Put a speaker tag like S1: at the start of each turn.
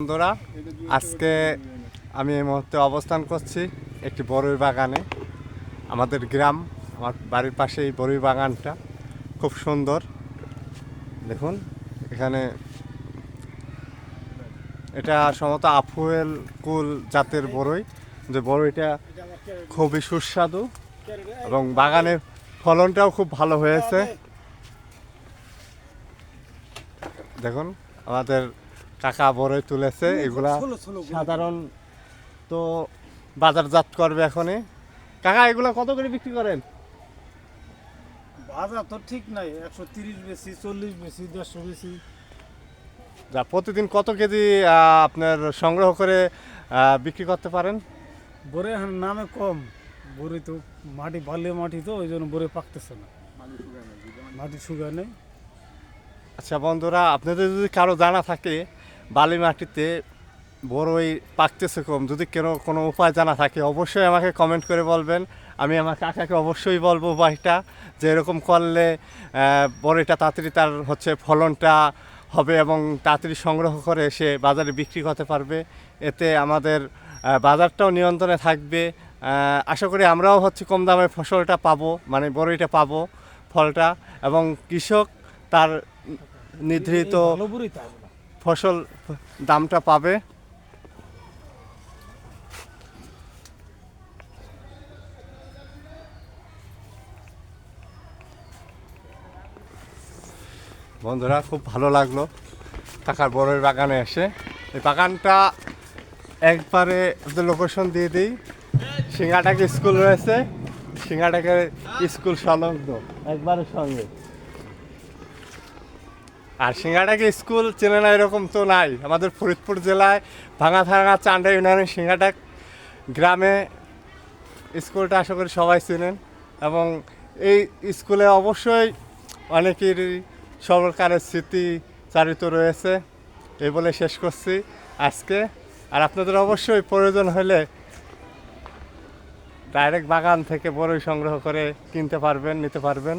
S1: বন্ধুরা, আজকে আমি এই মুহূর্তে অবস্থান করছি একটি বড়ই বাগানে। আমাদের গ্রাম, আমার বাড়ির পাশে এই বড়ই বাগানটা খুব সুন্দর। দেখুন, এখানে এটা সম্ভবত আফুয়েল কুল জাতের বড়ই। যে বড়ইটা খুবই সুস্বাদু এবং বাগানের ফলনটাও খুব ভালো হয়েছে। দেখুন, আমাদের কাকা বড়ই তুলেছে এগুলা সাধারণ তো বাজারজাত করবে এখনই। কাকা এগুলো কত করে বিক্রি করেন?
S2: বাজার তো ঠিক নাই একশো তিরিশ বেশি চল্লিশ বেশি দেড়শো বেশি।
S1: যা প্রতিদিন কত কেজি আপনার সংগ্রহ করে বিক্রি করতে পারেন?
S2: বরে নামে কম। বরে তো মাটি বালি মাটি তো ওই জন্য বরে পাকতেছে না। মাটি শুকায় নেই।
S1: আচ্ছা বন্ধুরা আপনাদের যদি কারও জানা থাকে বালি মাটিতে বড়ই পাকতেছে কম যদি কেন কোনো উপায় জানা থাকে অবশ্যই আমাকে কমেন্ট করে বলবেন। আমি আমার কাকাকে অবশ্যই বলব উপায়টা যে এরকম করলে বড়ইটা তাড়াতাড়ি তার হচ্ছে ফলনটা হবে এবং তাড়াতাড়ি সংগ্রহ করে সে বাজারে বিক্রি করতে পারবে। এতে আমাদের বাজারটাও নিয়ন্ত্রণে থাকবে। আশা করি আমরাও হচ্ছে কম দামে ফসলটা পাবো মানে বড়ইটা পাবো ফলটা এবং কৃষক তার নির্ধারিত ফসল দামটা পাবে। বন্ধুরা, খুব ভালো লাগল কাকার বড়ের বাগানে এসে। এই বাগানটা একবারে লোকেশন দিয়ে দিই। সিঙ্গাটাকে স্কুল রয়েছে সিঙ্গাটাকে স্কুল সংলগ্ন। একবারের সঙ্গে। আর সিঙ্গাটাকে স্কুল চেনে না, এরকম তো নাই। আমাদের ফরিদপুর জেলায় ভাঙা ভাঙা চান্ডা ইউনিয়নের সিঙ্গাটাক গ্রামে স্কুলটা আশা করি সবাই চেনেন। এবং এই স্কুলে অবশ্যই অনেকেরই সরকারের স্মৃতি চারিত রয়েছে এই বলে শেষ করছি আজকে। আর আপনাদের অবশ্যই প্রয়োজন হলে ডাইরেক্ট বাগান থেকে বড়ই সংগ্রহ করে কিনতে পারবেন, নিতে পারবেন।